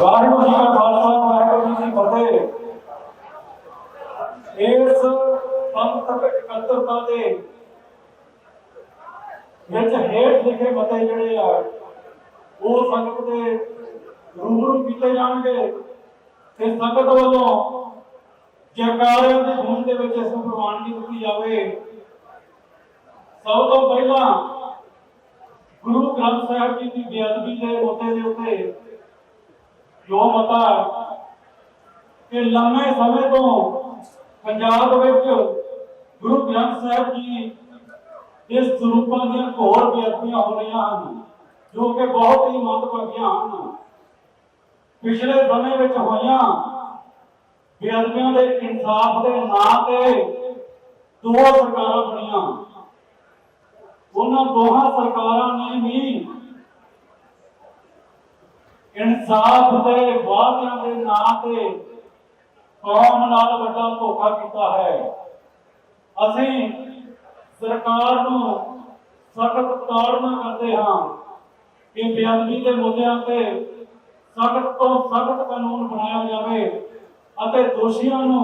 ਵਾਹਿਗੁਰੂ ਜੀ ਕਾ ਖਾਲਸਾ, ਵਾਹਿਗੁਰੂ ਜੀ ਕੀ ਫਤਿਹ। ਇਸ ਪੰਥਕ ਇਕੱਤਰਤਾ ਦੇ ਵਿੱਚ ਹੇਠ ਲਿਖੇ ਮਤੇ ਜਿਹੜੇ ਆ, ਉਹ ਸੰਗਤ ਦੇ ਰੂਬਰੂ ਕੀਤੇ ਜਾਣਗੇ ਤੇ ਸੰਗਤ ਵੱਲੋਂ ਜੈਕਾਰਿਆਂ ਦੀ ਧੁਨ ਦੇ ਵਿੱਚ ਇਸ ਨੂੰ ਪ੍ਰਵਾਨਗੀ ਦਿੱਤੀ ਜਾਵੇ। ਸਭ ਤੋਂ ਪਹਿਲਾਂ ਗੁਰੂ ਗ੍ਰੰਥ ਸਾਹਿਬ ਜੀ ਦੀ ਬੇਅਦਬੀ ਦੇ ਮੁੱਦੇ ਦੇ ਉੱਤੇ ਜੋ ਮਤਾ? ਕਿ ਲੰਮੇ ਸਮੇਂ ਤੋਂ ਪੰਜਾਬ ਵਿੱਚ ਗੁਰੂ ਗ੍ਰੰਥ ਸਾਹਿਬ ਜੀ ਦੇ ਸਰੂਪਾਂ ਦੀਆਂ ਘੋਰ ਬੇਅਦਬੀਆਂ ਹੋ ਰਹੀਆਂ ਹਨ, ਜੋ ਕਿ ਬਹੁਤ ਹੀ ਮੰਦਭਾਗੀਆਂ ਹਨ। ਪਿਛਲੇ ਸਮੇਂ ਵਿੱਚ ਹੋਈਆਂ ਬੇਅਦਬੀਆਂ ਦੇ ਇਨਸਾਫ ਦੇ ਨਾਂ ਤੇ ਦੋ ਸਰਕਾਰਾਂ ਬਣੀਆਂ। ਉਹਨਾਂ ਦੋਹਾਂ ਸਰਕਾਰਾਂ ਨੇ ਵੀ ਇਨਸਾਫ ਦੇ ਵਾਅਦਿਆਂ ਦੇ ਨਾਂ ਤੇ ਕੌਮ ਨਾਲ ਵੱਡਾ ਧੋਖਾ ਕੀਤਾ ਹੈ। ਅਸੀਂ ਸਰਕਾਰ ਨੂੰ ਸਖਤ ਤਾੜਨਾ ਕਰਦੇ ਹਾਂ ਕਿ ਬੇਅਦਬੀ ਦੇ ਮੁੱਦਿਆਂ ਤੇ ਸਖਤ ਤੋਂ ਸਖਤ ਕਾਨੂੰਨ ਬਣਾਇਆ ਜਾਵੇ ਅਤੇ ਦੋਸ਼ੀਆਂ ਨੂੰ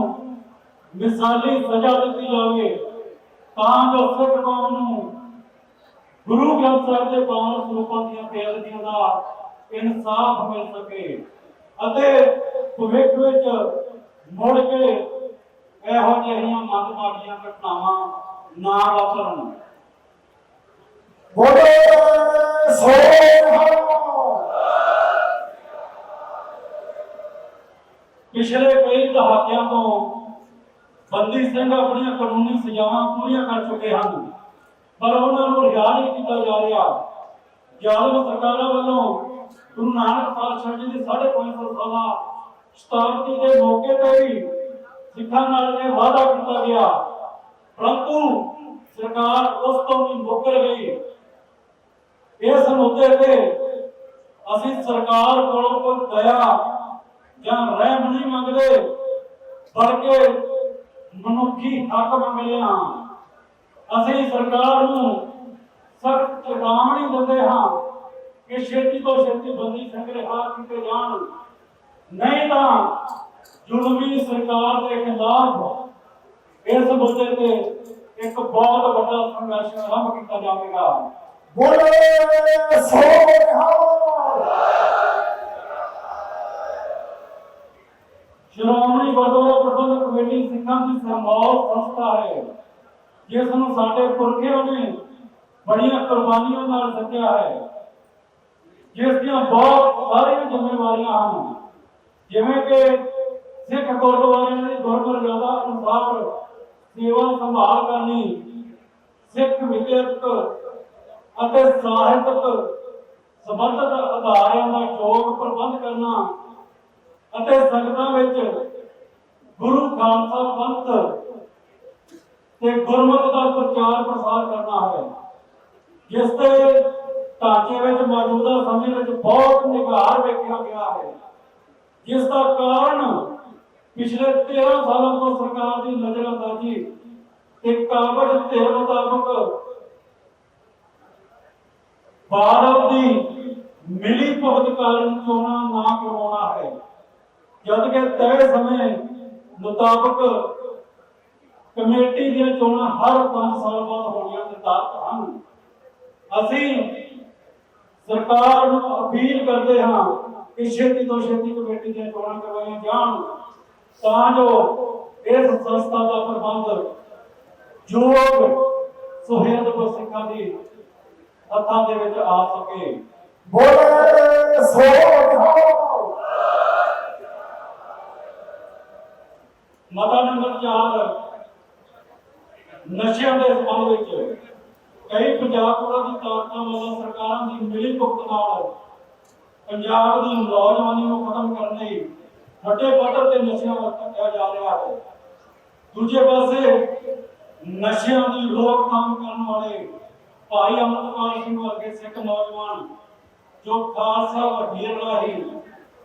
ਮਿਸਾਲੀ ਸਜ਼ਾ ਦਿੱਤੀ ਜਾਵੇ ਤਾਂ ਜੋ ਸਿੱਖ ਕੌਮ ਨੂੰ ਗੁਰੂ ਗ੍ਰੰਥ ਸਾਹਿਬ ਦੇ ਪਾਵਨ ਸਰੂਪਾਂ ਦੀਆਂ ਬੇਅਦਬੀਆਂ ਦਾ ਇਨਸਾਫ ਮਿਲ ਸਕੇ ਅਤੇ ਭਵਿੱਖ ਵਿੱਚ ਮੁੜ ਕੇ ਇਹੋ ਜਿਹੀਆਂ ਮੰਦਭਾਗੀਆਂ ਘਟਨਾਵਾਂ ਨਾ ਵਾਪਰਨ। ਬੋਲੇ ਪਿਛਲੇ ਕਈ ਦਹਾਕਿਆਂ ਤੋਂ ਬੰਦੀ ਸਿੰਘ ਆਪਣੀਆਂ ਕਾਨੂੰਨੀ ਸਜ਼ਾਵਾਂ ਪੂਰੀਆਂ ਕਰ ਚੁੱਕੇ ਹਨ ਪਰ ਉਹਨਾਂ ਨੂੰ ਰਿਹਾ ਨਹੀਂ ਕੀਤਾ ਜਾ ਰਿਹਾ ਜ਼ਾਲਮ ਸਰਕਾਰਾਂ ਵੱਲੋਂ ਗੁਰੂ ਨਾਨਕ ਪਾਤਸ਼ਾਹ ਜੀ ਦੀ 550 ਸਾਲਾ ਸ਼ਤਾਬਦੀ ਦੇ ਮੌਕੇ ਤੇ ਵੀ ਸਿੱਖਾਂ ਨਾਲ ਇਹ ਵਾਅਦਾ ਕੀਤਾ ਗਿਆ। ਪਰੰਤੂ ਸਰਕਾਰ ਉਸ ਤੋਂ ਵੀ ਮੁੱਕਰ ਗਈ। ਇਸ ਮੁੱਦੇ ਤੇ ਅਸੀਂ ਸਰਕਾਰ ਕੋਲੋਂ ਕੋਈ ਦਇਆ ਜਾਂ ਰਹਿਮ ਨਹੀਂ ਮੰਗਦੇ, ਬਲਕਿ ਮਨੁੱਖੀ ਹੱਕ ਮੰਗਦੇ ਹਾਂ। ਅਸੀਂ ਸਰਕਾਰ ਨੂੰ ਸਖਤ ਚੇਤਾਵਨੀ ਦਿੰਦੇ ਹਾਂ। ਕਿ ਛੇਤੀ ਤੋਂ ਛੇਤੀ ਬੰਦੀ ਸਿੰਘ ਕੀਤੇ ਜਾਣ। ਨਹੀਂ ਤਾਂ ਜ਼ੁਲਮੀ ਸਰਕਾਰ ਦੇ ਖਿਲਾਫ ਇਸ ਮੁੱਦੇ ਤੇ ਇੱਕ ਬਹੁਤ ਵੱਡਾ ਸੰਘਰਸ਼ ਆਰੰਭ ਕੀਤਾ ਜਾਵੇਗਾ। ਬੋਲੇ ਸੋਹਣਾ ਸ਼੍ਰੋਮਣੀ ਗੁਰਦੁਆਰਾ ਪ੍ਰਬੰਧਕ ਕਮੇਟੀ ਸਿੱਖਾਂ ਦੀ ਸਰਮੌਲ ਸੰਸਥਾ ਹੈ, ਜਿਸ ਨੂੰ ਸਾਡੇ ਪੁਰਖਿਆਂ ਨੇ ਬੜੀਆਂ ਕੁਰਬਾਨੀਆਂ ਨਾਲ ਸੱਜਿਆ ਹੈ। ਜਿਸ ਦੀਆਂ ਬਹੁਤ ਸਾਰੀਆਂ ਜ਼ਿੰਮੇਵਾਰੀਆਂ ਹਨ। ਜਿਵੇਂ ਕਿ ਸਿੱਖ ਗੁਰਦੁਆਰਿਆਂ ਦੀ ਗੁਰਮਰਜ਼ਾਦਾ ਅਨੁਸਾਰ ਸੇਵਾ ਸੰਭਾਲ ਕਰਨੀ, ਸਿੱਖ ਵਿਦਿਅਕ ਅਤੇ ਸਾਹਿਤਕ ਸੰਬੰਧਿਤ ਅਦਾਰਿਆਂ ਦਾ ਯੋਗ ਪ੍ਰਬੰਧ ਕਰਨਾ ਅਤੇ ਸੰਗਤਾਂ ਵਿੱਚ ਗੁਰੂ ਖਾਲਸਾ ਪੰਥ ਤੇ ਗੁਰਮਤਿ ਦਾ ਪ੍ਰਚਾਰ ਪ੍ਰਸਾਰ ਕਰਨਾ ਹੈ। ਜਿਸ ਦੇ ਢਾਂਚੇ ਵਿੱਚ ਮੌਜੂਦਾ ਸਮੇਂ ਵਿੱਚ ਬਹੁਤ ਨਿਗਾਰ ਵੇਖਿਆ ਗਿਆ ਹੈ। ਜਿਸ ਦਾ ਕਾਰਨ ਪਿਛਲੇ 13 ਸਾਲਾਂ ਤੋਂ ਸਰਕਾਰ ਦੀ ਨਜ਼ਰਅੰਦਾਜ਼ੀ ਤੇ ਕਾਬਜ ਦੇ ਮੁਤਾਬਕ ਭਾਰਤ ਦੀ ਮਿਲੀ ਭਗਤ ਕਾਰਨ ਚੋਣਾਂ ਨਾ ਕਰਵਾਉਣਾ ਹੈ। ਜਦ ਕਿ ਤੈਅ ਸਮੇਂ ਮੁਤਾਬਕ ਕਮੇਟੀ ਦੀਆਂ ਚੋਣਾਂ ਹਰ 5 ਸਾਲ ਬਾਅਦ ਹੋਣੀਆਂ ਨਿਰਧਾਰਤ ਹਨ। ਅਸੀਂ ਸਰਕਾਰ ਨੂੰ ਅਪੀਲ ਕਰਦੇ ਹਾਂ ਕਿ ਛੇਤੀ ਤੋਂ ਛੇਤੀ ਕਮੇਟੀ ਦੀਆਂ ਚੋਣਾਂ ਕਰਵਾਈਆਂ ਜਾਣ। ਤਾਂ ਜੋ ਇਸ ਸੰਸਥਾ ਦਾ ਪ੍ਰਬੰਧ ਯੋਗ, ਸੁਹਿਰਦ ਸਿੱਖਾਂ ਦੀ ਹੱਥਾਂ ਦੇ ਵਿੱਚ ਆ ਸਕੇ। ਬੋਲੇ ਸੋਹਣਾ ਮਤਾ ਨੰਬਰ 4 ਨਸ਼ਿਆਂ ਦੇ ਸੰਬੰਧ ਵਿੱਚ। ਕਈ ਪੰਜਾਬ ਪੁਰਾ ਦੀ ਤਾਕਤਾਂ ਵੱਲੋਂ ਸਰਕਾਰਾਂ ਦੀ ਮਿਲੀ ਭੁਗਤ ਨਾਲ ਪੰਜਾਬ ਦੀ ਨੌਜਵਾਨੀ ਨੂੰ ਖਤਮ ਕਰਨ ਲਈ ਵੱਡੇ ਪੱਧਰ ਤੇ ਨਸ਼ਿਆਂ ਵੱਲ ਧੱਕਿਆ ਜਾ ਰਿਹਾ ਹੈ। ਦੂਜੇ ਪਾਸੇ ਨਸ਼ਿਆਂ ਦੀ ਰੋਕਥਾਮ ਕਰਨ ਵਾਲੇ ਭਾਈ ਅਮਰਪਾਲ ਸਿੰਘ ਵਰਗੇ ਸਿੱਖ ਨੌਜਵਾਨ, ਜੋ ਖਾਲਸਾ ਵਹੀਰ ਰਾਹੀਂ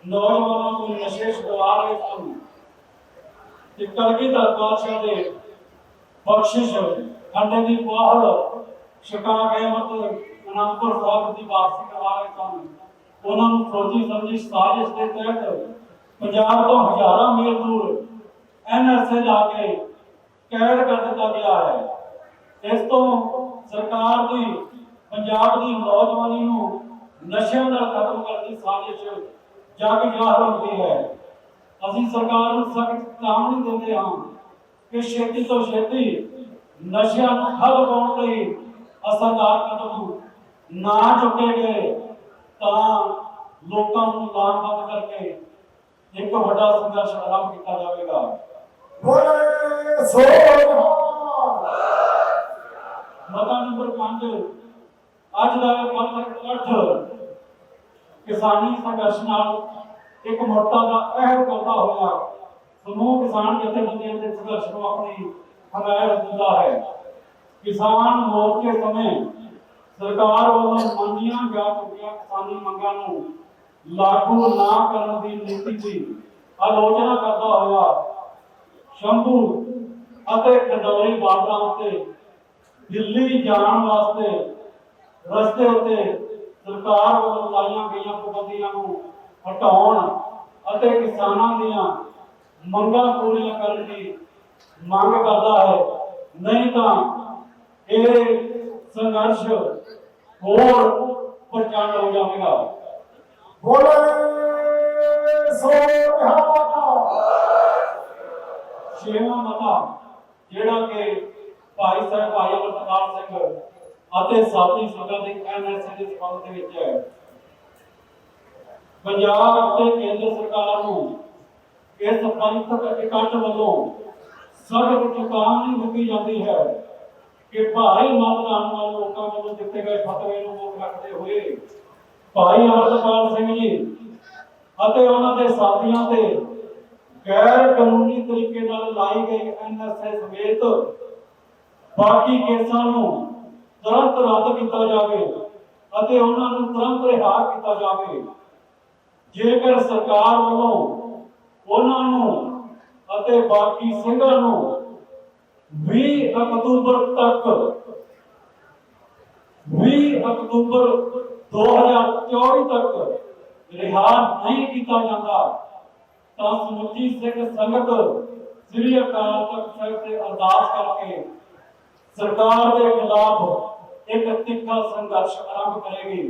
ਨੌਜਵਾਨਾਂ ਨੂੰ ਨਸ਼ੇ ਛੁਡਵਾ ਰਹੇ ਸਨ। ਕਿ ਕਲਗੀਧਰ ਪਾਤਸ਼ਾਹ ਦੇ ਬਖਸ਼ਿਸ਼ ਖੰਡੇ ਦੀ ਪਾਹੜ ਛਕਾ ਕੇ ਮਤ ਅਨੰਦਪੁਰ ਸਾਹਿਬ ਦੀ ਵਾਪਸੀ ਕਰਵਾ ਰਹੇ ਸਨ। ਉਹਨਾਂ ਨੂੰ ਫੌਜੀ ਸਮਝੀ ਸਾਜ਼ਿਸ਼ ਦੇ ਤਹਿਤ ਪੰਜਾਬ ਤੋਂ ਹਜ਼ਾਰਾਂ ਮੀਲ ਦੂਰ ਐਨਐਸਏ ਲਾ ਕੇ ਕੈਦ ਕਰ ਦਿੱਤਾ ਗਿਆ ਹੈ। ਇਸ ਤੋਂ ਸਰਕਾਰ ਦੀ, ਪੰਜਾਬ ਦੀ ਨੌਜਵਾਨੀ ਨੂੰ ਨਸ਼ਿਆਂ ਨਾਲ ਖਤਮ ਕਰਨ ਦੀ ਸਾਜ਼ਿਸ਼ ਜਾਗ ਜ਼ਾਹਰ ਹੁੰਦੀ ਹੈ। ਅਸੀਂ ਸਰਕਾਰ ਨੂੰ ਸਖਤ ਚੇਤਾਵਨੀ ਦਿੰਦੇ ਹਾਂ ਕਿ ਛੇਤੀ ਤੋਂ ਛੇਤੀ ਨਸ਼ਿਆਂ ਨੂੰ ਠੱਲ ਪਾਉਣ ਲਈ ਅਸਰਦਾਰ ਕਦਮ ਨਾ ਚੁੱਕੇ ਗਏ ਤਾਂ ਲੋਕਾਂ ਨੂੰ ਲਾਮਬੰਦ ਕਰਕੇ ਇੱਕ ਵੱਡਾ ਸੰਘਰਸ਼ ਆਰੰਭ ਕੀਤਾ ਜਾਵੇਗਾ। ਬੋਲੇ ਸੋ ਮਤਾ ਨੰਬਰ 5 ਅੱਜ ਦਾ ਪੰਥਕ ਇਕੱਠ ਕਿਸਾਨੀ ਸੰਘਰਸ਼ ਨਾਲ ਇੱਕ ਮੋਰਚਾ ਦਾ ਅਹਿਦ ਕਰਦਾ ਹੋਇਆ। ਸਮੂਹ ਕਿਸਾਨ ਜਥੇਬੰਦੀਆਂ ਦੇ ਸੰਘਰਸ਼ ਨੂੰ ਆਪਣੀ ਹਮਾਇਤ ਦਿੰਦਾ ਹੈ। ਕਿਸਾਨ ਮੋਰਚੇ ਸਮੇਂ ਸਰਕਾਰ ਵੱਲੋਂ ਮੰਨੀਆਂ ਜਾ ਚੁੱਕੀਆਂ ਕਿਸਾਨੀ ਮੰਗਾਂ ਨੂੰ ਲਾਗੂ ਨਾ ਕਰਨ ਦੀ ਨੀਤੀ ਦੀ ਆਲੋਚਨਾ ਕਰਦਾ ਹੋਇਆ ਸ਼ੰਭੂ ਅਤੇ ਖੰਡੌਰੀ ਬਾਰਡਰਾਂ ਉੱਤੇ ਦਿੱਲੀ ਜਾਣ ਵਾਸਤੇ ਰਸਤੇ ਉੱਤੇ ਸਰਕਾਰ ਵੱਲੋਂ ਲਾਈਆਂ ਗਈਆਂ ਪਾਬੰਦੀਆਂ ਨੂੰ ਹਟਾਉਣ ਅਤੇ ਕਿਸਾਨਾਂ ਦੀਆਂ ਮੰਗਾਂ ਪੂਰੀਆਂ ਕਰਨ ਦੀ ਮੰਗ ਕਰਦਾ ਹੈ। ਨਹੀਂ ਤਾਂ ਇਹ ਸੰਘਰਸ਼ ਹੋਰ ਪ੍ਰਚੰਡ ਹੋ ਜਾਵੇਗਾ। ਬੋਲੇ ਸੋ ਛੇਵਾਂ ਮਤਾ, ਜਿਹੜਾ ਕਿ ਭਾਈ ਸਾਹਿਬ, ਭਾਈ ਅਮਰਪਾਲ ਸਿੰਘ ਅਤੇ ਸਾਥੀ ਸੰਗਤ ਦੇ ਐਨਐਸਏ ਦੇ ਸੰਬੰਧ ਦੇ ਵਿੱਚ ਹੈ। ਪੰਜਾਬ ਅਤੇ ਕੇਂਦਰ ਸਰਕਾਰ ਨੂੰ ਇਸ ਪੰਥਕ ਇਕੱਠ ਵੱਲੋਂ ਸਖਤ ਚੇਤਾਵਨੀ ਦਿੱਤੀ ਜਾਂਦੀ ਹੈ। ਕਿ ਭਾਰੀ ਮਤਦਾਨ ਵਾਲੇ ਲੋਕਾਂ ਵੱਲੋਂ ਦਿੱਤੇ ਗਏ ਫਤਵੇ ਨੂੰ ਮੁੱਖ ਰੱਖਦੇ ਹੋਏ ਭਾਈ ਅਮਰਪਾਲ ਸਿੰਘ ਜੀ ਅਤੇ ਉਹਨਾਂ ਦੇ ਸਾਥੀਆਂ ਤੇ ਗੈਰ ਕਾਨੂੰਨੀ ਤਰੀਕੇ ਨਾਲ ਲਾਈ ਗਈ ਐਨਐਸਏ ਸਮੇਤ ਬਾਕੀ ਕੇਸਾਂ ਨੂੰ ਤੁਰੰਤ ਰੱਦ ਕੀਤਾ ਜਾਵੇ ਅਤੇ ਉਹਨਾਂ ਨੂੰ ਤੁਰੰਤ ਰਿਹਾ ਕੀਤਾ ਜਾਵੇ। ਜੇਕਰ ਸਰਕਾਰ ਵੱਲੋਂ ਉਹਨਾਂ ਨੂੰ ਅਤੇ ਬਾਕੀ ਸਿੰਘਾਂ ਨੂੰ 20 ਅਕਤੂਬਰ ਤੱਕ 20 ਅਕਤੂਬਰ 2024 ਤੱਕ ਰਿਹਾ ਨਹੀਂ ਕੀਤਾ ਜਾਂਦਾ, ਤਾਂ ਸਮੁੱਚੀ ਸਿੱਖ ਸੰਗਤ ਸ੍ਰੀ ਅਕਾਲ ਤਖਤ ਸਾਹਿਬ ਤੇ ਅਰਦਾਸ ਕਰਕੇ ਸਰਕਾਰ ਦੇ ਖਿਲਾਫ ਇੱਕ ਤਿੱਖਾ ਸੰਘਰਸ਼ ਆਰੰਭ ਕਰੇਗੀ।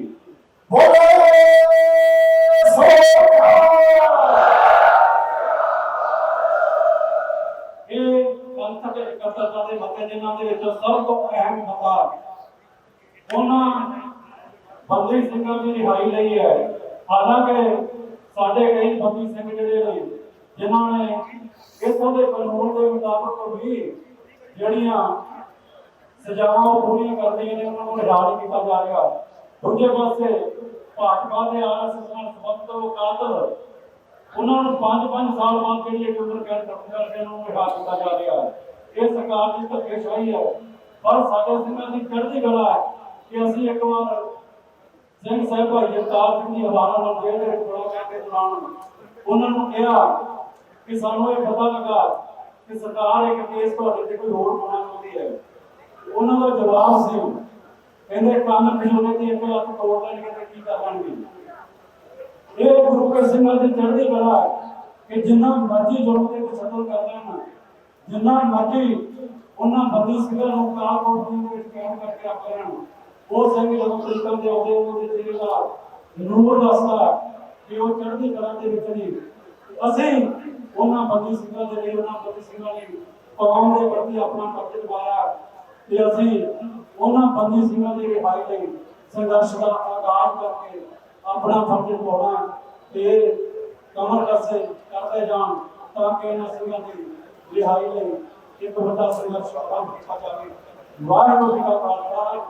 ਬੋਲੇ ਸੋ ਨਿਹਾਲ ਇਹ ਦੇ ਮਤੇ ਜਿਨ੍ਹਾਂ ਦੇ ਵਿੱਚ ਸਭ ਤੋਂ ਅਹਿਮ ਮਤਾ ਉਹਨਾਂ ਬੰਦੀ ਸਿੰਘਾਂ ਦੀ ਰਿਹਾਈ ਲਈ ਹੈ। ਹਾਲਾਂਕਿ ਸਾਡੇ ਕਈ ਬੰਦੀ ਸਿੰਘ ਜਿਹੜੇ ਨੇ, ਜਿਨ੍ਹਾਂ ਨੇ ਇਸੋਂ ਦੇ ਕਾਨੂੰਨ ਦੇ ਮੁਤਾਬਕ ਵੀ ਜਿਹੜੀਆਂ ਸਜ਼ਾਵਾਂ ਪੂਰੀਆਂ ਕਰਦੀਆਂ ਨੇ, ਉਹਨਾਂ ਨੂੰ ਰਿਹਾ ਕੀਤਾ ਜਾ ਰਿਹਾ। ਦੂਜੇ ਪਾਸੇ ਭਾਜਪਾ ਦੇ ਆਰਐਸਐਸ ਨਾਲ ਸੰਬੰਧਿਤ ਕਾਤਲ ਉਹਨਾਂ ਨੂੰ 5-5 ਸਾਲ ਬਾਅਦ ਜਿਹੜੀ ਇੱਕ ਉਮਰ ਕੈਦ ਖਤਮ ਕਰਕੇ ਉਹਨਾਂ ਨੂੰ ਰਿਹਾ ਕੀਤਾ ਜਾ ਰਿਹਾ ਹੈ। ਇਹ ਸਰਕਾਰ ਦੀ ਧੱਕੇਸ਼ਾਹੀ ਹੈ। ਪਰ ਸਾਡੇ ਸਿੰਘਾਂ ਦੀ ਚੜ੍ਹਦੀ ਕਲਾ ਹੈ ਕਿ ਅਸੀਂ ਇੱਕ ਵਾਰ ਸਿੰਘ ਸਾਹਿਬ ਭਾਈ ਜਗਤਾਰ ਸਿੰਘ ਦੀ ਹਵਾਲਾ ਨਾਲ ਜੇਲ੍ਹ ਦੇ ਵਿੱਚ ਬੜਾ ਦੌਰਾਨ ਉਹਨਾਂ ਨੂੰ ਕਿਹਾ ਕਿ ਸਾਨੂੰ ਇਹ ਪਤਾ ਲੱਗਾ ਕਿ ਸਰਕਾਰ ਇੱਕ ਕੇਸ ਤੁਹਾਡੇ ਤੇ ਕੋਈ ਹੋਰ ਪਾਉਣਾ ਚਾਹੁੰਦੀ ਹੈ। ਉਹਨਾਂ ਦਾ ਜਵਾਬ ਸੀ, ਕਹਿੰਦੇ ਕੰਨ ਖਿਲੋਣੇ ਤੇ ਇੱਕ ਲੱਤ ਤੋੜ ਲੈਣਗੇ ਤੇ ਕੀ ਕਰ ਇਹ ਗੁਰੂ ਕੇ ਸਿੰਘਾਂ ਦੀ ਚੜ੍ਹਦੀ ਕਲਾ ਕਿ ਜਿੰਨਾ ਮਰਜ਼ੀ ਜ਼ੁਲਮ ਦੇ ਤਸੱਦੁਰ ਕਰ ਲੈਣ, ਜਿੰਨਾ ਮਰਜ਼ੀ ਉਹਨਾਂ ਬੰਦੀ ਸਿੰਘਾਂ ਨੂੰ ਕਾਲ ਕੋਟ ਦੇ ਵਿੱਚ ਕੈਦ ਕਰਕੇ ਰੱਖ ਲੈਣ, ਉਹ ਸਿੰਘ ਜਦੋਂ ਤਰੀਕਾਂ ਦੇ ਆਉਂਦੇ ਉਹਦੇ ਚਿਹਰੇ ਦਾ ਨੂਰ ਦੱਸਦਾ ਕਿ ਉਹ ਚੜ੍ਹਦੀ ਕਲਾ ਦੇ ਵਿੱਚ ਨਹੀਂ ਅਸੀਂ ਉਹਨਾਂ ਬੰਦੀ ਸਿੰਘਾਂ ਦੇ ਲਈ, ਉਹਨਾਂ ਬੰਦੀ ਸਿੰਘਾਂ ਲਈ ਕੌਮ ਦੇ ਪ੍ਰਤੀ ਆਪਣਾ ਫਰਜ਼ ਨਿਭਾਇਆ ਤੇ ਅਸੀਂ ਉਹਨਾਂ ਬੰਦੀ ਸਿੰਘਾਂ ਦੀ ਰਿਹਾਈ ਲਈ ਸੰਘਰਸ਼ ਦਾ ਆਗਾਜ਼ ਕਰਕੇ ਆਪਣਾ ਫਰਜ਼ ਨਿਭਾਉਣਾ ਤੇ ਕਮਰ ਕਸੇ ਕਰਦੇ ਜਾਣ ਤਾਂ ਕਿ ਇਹਨਾਂ ਸਿੰਘਾਂ ਦੀ ਰਿਹਾਈ ਲਈ ਇੱਕ ਵੱਡਾ ਸੰਘਰਸ਼ ਆਰੰਭ ਕੀਤਾ ਜਾਵੇ। ਵਾਹਿਗੁਰੂ ਜੀ ਕਾ ਖਾਲਸਾ